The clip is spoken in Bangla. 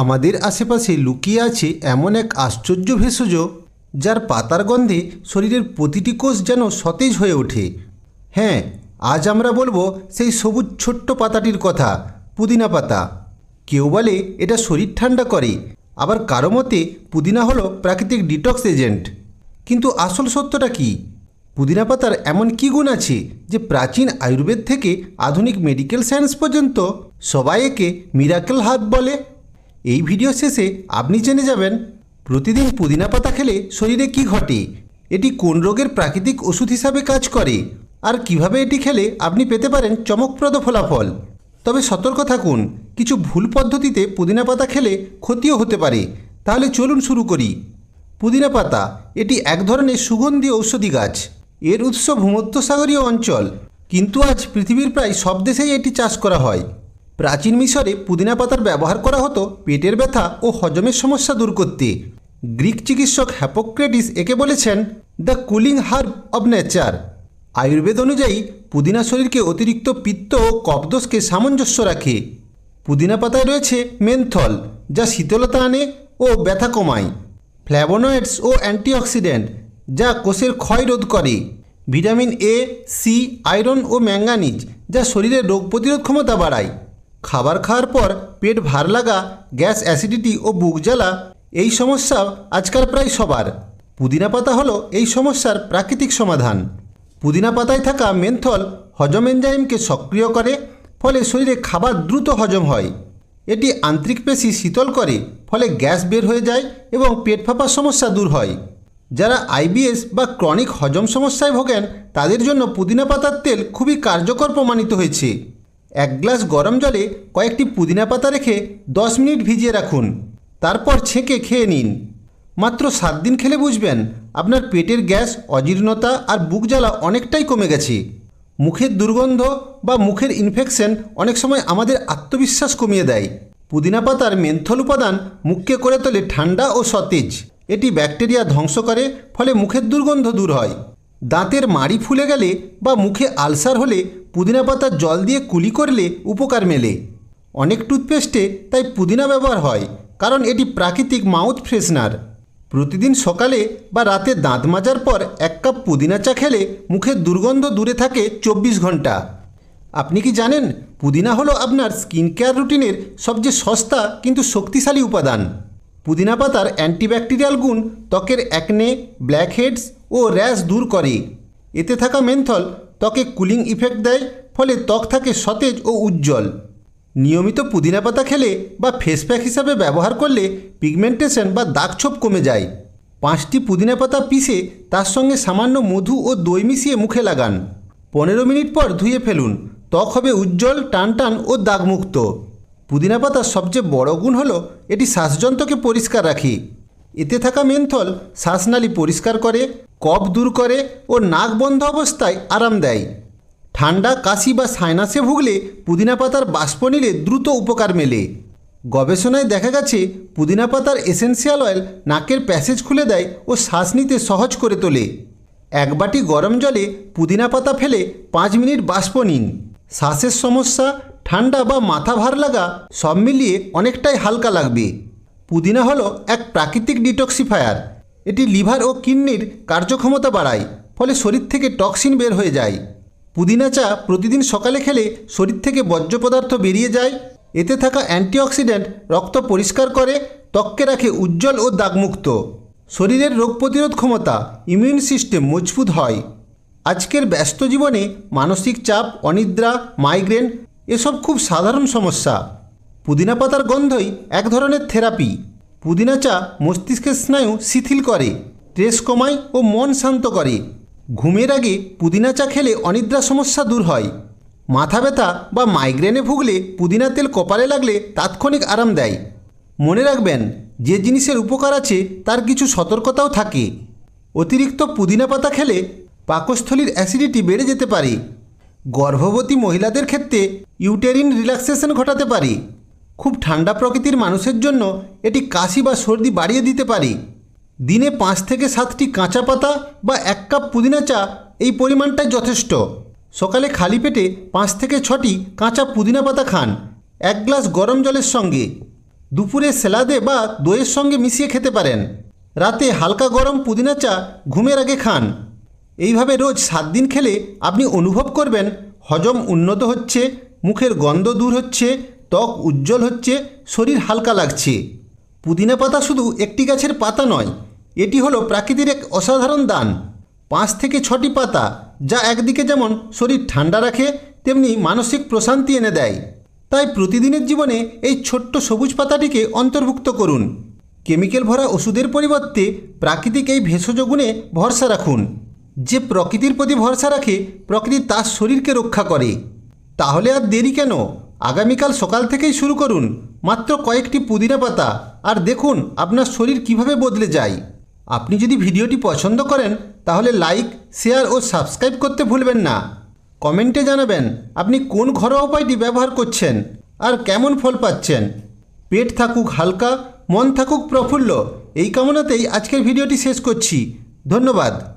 আমাদের আশেপাশে লুকিয়ে আছে এমন এক আশ্চর্য ভেষজ, যার পাতার গন্ধে শরীরের প্রতিটি কোষ যেন সতেজ হয়ে ওঠে। হ্যাঁ আজ আমরা বলব সেই সবুজ ছোট্ট পাতাটির কথা, পুদিনা পাতা। কেউ বলে এটা শরীর ঠান্ডা করে, আবার কারও মতে পুদিনা হলো প্রাকৃতিক ডিটক্স এজেন্ট। কিন্তু আসল সত্যটা কি? পুদিনা পাতার এমন কী গুণ আছে যে প্রাচীন আয়ুর্বেদ থেকে আধুনিক মেডিকেল সায়েন্স পর্যন্ত সবাই একে মিরাকেল হার্ব বলে? এই ভিডিও শেষে আপনি জেনে যাবেন, প্রতিদিন পুদিনা পাতা খেলে শরীরে কি ঘটে, এটি কোন রোগের প্রাকৃতিক ওষুধ হিসাবে কাজ করে, আর কীভাবে এটি খেলে আপনি পেতে পারেন চমকপ্রদ ফলাফল। তবে সতর্ক থাকুন, কিছু ভুল পদ্ধতিতে পুদিনা পাতা খেলে ক্ষতিও হতে পারে, তাহলে চলুন শুরু করি। পুদিনা পাতা, এটি এক ধরনের সুগন্ধি ঔষধি গাছ, এর উৎস ভূমধ্যসাগরীয় অঞ্চল, কিন্তু আজ পৃথিবীর প্রায় সব দেশেই এটি চাষ করা হয়। প্রাচীন মিশরে পুদিনা পাতার ব্যবহার করা হতো পেটের ব্যথা ও হজমের সমস্যা দূর করতে। গ্রিক চিকিৎসক হ্যাপোক্রেটিস একে বলেছেন, the cooling herb of nature. Ayurveda অনুযায়ী, পুদিনা শরীরকে অতিরিক্ত পিত্ত ও কবদোষকে সামঞ্জস্য রাখে। পুদিনা পাতায় রয়েছে মেনথল, যা শীতলতা আনে ও ব্যথা কমায়। ফ্ল্যাভোনয়েডস ও অ্যান্টিঅক্সিডেন্ট, যা কোষের ক্ষয় রোধ করে। ভিটামিন এ, সি, আয়রন ও ম্যাঙ্গানিজ যা শরীরের রোগ প্রতিরোধ ক্ষমতা বাড়ায়। খাবার খাওয়ার পর পেট ভার লাগা, গ্যাস, অ্যাসিডিটি ও বুক জ্বালা, এই সমস্যা আজকাল প্রায় সবার। পুদিনা পাতা হলো এই সমস্যার প্রাকৃতিক সমাধান। পুদিনা পাতায় থাকা মেন্থল হজম এনজাইমকে সক্রিয় করে, ফলে শরীরে খাবার দ্রুত হজম হয়। এটি আন্তরিক পেশি শীতল করে, ফলে গ্যাস বের হয়ে যায় এবং পেট ফাঁপার সমস্যা দূর হয়। যারা আইবিএস বা ক্রনিক হজম সমস্যায় ভোগেন, তাদের জন্য পুদিনা পাতার তেল খুবই কার্যকর প্রমাণিত হয়েছে। এক গ্লাস গরম জলে কয়েকটি পুদিনা পাতা রেখে দশ মিনিট ভিজিয়ে রাখুন। তারপর ছেঁকে খেয়ে নিন। মাত্র সাত দিন খেলে বুঝবেন, আপনার পেটের গ্যাস, অজীর্ণতা আর বুক জ্বালা অনেকটাই কমে গেছে। মুখের দুর্গন্ধ বা মুখের ইনফেকশন অনেক সময় আমাদের আত্মবিশ্বাস কমিয়ে দেয়। পুদিনা পাতার মেন্থল উপাদান মুখকে করে তোলে ঠান্ডা ও সতেজ। এটি ব্যাকটেরিয়া ধ্বংস করে, ফলে মুখের দুর্গন্ধ দূর হয়। দাঁতের মাড়ি ফুলে গেলে বা মুখে আলসার হলে পুদিনা পাতার জল দিয়ে কুলি করলে উপকার মেলে। অনেক টুথপেস্টে তাই পুদিনা ব্যবহার হয়, কারণ এটি প্রাকৃতিক মাউথ ফ্রেশনার। প্রতিদিন সকালে বা রাতে দাঁত মাজার পর এক কাপ পুদিনা চা খেলে মুখের দুর্গন্ধ দূরে থাকে চব্বিশ ঘণ্টা। আপনি কি জানেন, পুদিনা হলো আপনার স্কিন কেয়ার রুটিনের সবচেয়ে সস্তা কিন্তু শক্তিশালী উপাদান। পুদিনা পাতার অ্যান্টিব্যাকটেরিয়াল গুণ ত্বকের অ্যাকনে ব্ল্যাকহেডস ও র্যাশ দূর করে। এতে থাকা মেন্থল ত্বকে কুলিং ইফেক্ট দেয়, ফলে ত্বক থাকে সতেজ ও উজ্জ্বল। নিয়মিত পুদিনা পাতা খেলে বা ফেস প্যাক হিসাবে ব্যবহার করলে পিগমেন্টেশন বা দাগছোপ কমে যায়। পাঁচটি পুদিনা পাতা পিষে তার সঙ্গে সামান্য মধু ও দই মিশিয়ে মুখে লাগান। পনেরো মিনিট পর ধুয়ে ফেলুন। ত্বক হবে উজ্জ্বল, টানটান ও দাগমুক্ত। পুদিনা পাতার সবচেয়ে বড় গুণ হলো এটি শ্বাসযন্ত্রকে পরিষ্কার রাখে। এতে থাকা মেন্থল শ্বাসনালী পরিষ্কার করে, কফ দূর করে ও নাক বন্ধ অবস্থায় আরাম দেয়। ঠান্ডা কাশি বা সাইনাসে ভুগলে পুদিনা পাতার বাষ্প নিলে দ্রুত উপকার মেলে। গবেষণায় দেখা গেছে, পুদিনা পাতার এসেন্সিয়াল অয়েল নাকের প্যাসেজ খুলে দেয় ও শ্বাস নিতে সহজ করে তোলে। এক বাটি গরম জলে পুদিনা পাতা ফেলে পাঁচ মিনিট বাষ্প নিন। শ্বাসের সমস্যা, ঠান্ডা বা মাথা ভার লাগা সব মিলিয়ে অনেকটাই হালকা লাগবে। পুদিনা হলো এক প্রাকৃতিক ডিটক্সিফায়ার। এটি লিভার ও কিডনির কার্যক্ষমতা বাড়ায়, ফলে শরীর থেকে টক্সিন বের হয়ে যায়। পুদিনা চা প্রতিদিন সকালে খেলে শরীর থেকে বর্জ্য পদার্থ বেরিয়ে যায়, এতে থাকা অ্যান্টিঅক্সিডেন্ট রক্ত পরিষ্কার করে, ত্বককে রাখে উজ্জ্বল ও দাগমুক্ত। শরীরের রোগ প্রতিরোধ ক্ষমতা ইমিউন সিস্টেম মজবুত হয়। আজকের ব্যস্ত জীবনে মানসিক চাপ, অনিদ্রা মাইগ্রেন এসব খুব সাধারণ সমস্যা। পুদিনা পাতার গন্ধই এক ধরনের থেরাপি। পুদিনা চা মস্তিষ্কের স্নায়ু শিথিল করে, স্ট্রেস কমায় ও মন শান্ত করে। ঘুমের আগে পুদিনা চা খেলে অনিদ্রা সমস্যা দূর হয়। মাথা ব্যথা বা মাইগ্রেনে ভুগলে পুদিনা তেল কপালে লাগলে তাৎক্ষণিক আরাম দেয়। মনে রাখবেন, যে জিনিসের উপকার আছে তার কিছু সতর্কতাও থাকে। অতিরিক্ত পুদিনা পাতা খেলে পাকস্থলীর অ্যাসিডিটি বেড়ে যেতে পারে। গর্ভবতী মহিলাদের ক্ষেত্রে ইউটেরিন রিল্যাক্সেশন ঘটাতে পারে। খুব ঠান্ডা প্রকৃতির মানুষের জন্য এটি কাশি বা সর্দি বাড়িয়ে দিতে পারে। দিনে পাঁচ থেকে সাতটি কাঁচা পাতা বা এক কাপ পুদিনা চা এই পরিমাণটাই যথেষ্ট। সকালে খালি পেটে পাঁচ থেকে ছটি কাঁচা পুদিনা পাতা খান, এক গ্লাস গরম জলের সঙ্গে। দুপুরে সেলাদে বা দইয়ের সঙ্গে মিশিয়ে খেতে পারেন। রাতে হালকা গরম পুদিনা চা ঘুমের আগে খান। এইভাবে রোজ সাত দিন খেলে আপনি অনুভব করবেন হজম উন্নত হচ্ছে, মুখের গন্ধ দূর হচ্ছে ত্বক উজ্জ্বল হচ্ছে, শরীর হালকা লাগছে। পুদিনা পাতা শুধু একটি গাছের পাতা নয়, এটি হলো প্রাকৃতির এক অসাধারণ দান। পাঁচ থেকে ছটি পাতা, যা একদিকে যেমন শরীর ঠান্ডা রাখে, তেমনি মানসিক প্রশান্তি এনে দেয়। তাই প্রতিদিনের জীবনে এই ছোট্ট সবুজ পাতাটিকে অন্তর্ভুক্ত করুন। কেমিক্যাল ভরা ওষুধের পরিবর্তে প্রাকৃতিক এই ভেষজ গুণে ভরসা রাখুন। যে প্রকৃতির প্রতি ভরসা রাখে, প্রকৃতি তার শরীরকে রক্ষা করে। তাহলে আর দেরি কেন? আগামীকাল সকাল থেকেই শুরু করুন। মাত্র কয়েকটি পুদিনা পাতা। আর দেখুন, আপনার শরীর কীভাবে বদলে যায়। আপনি যদি ভিডিওটি পছন্দ করেন, তাহলে লাইক, শেয়ার ও সাবস্ক্রাইব করতে ভুলবেন না। কমেন্টে জানাবেন, আপনি কোন ঘরোয়া উপায়টি ব্যবহার করছেন আর কেমন ফল পাচ্ছেন। পেট থাকুক হালকা, মন থাকুক প্রফুল্ল, এই কামনাতেই আজকের ভিডিওটি শেষ করছি। ধন্যবাদ।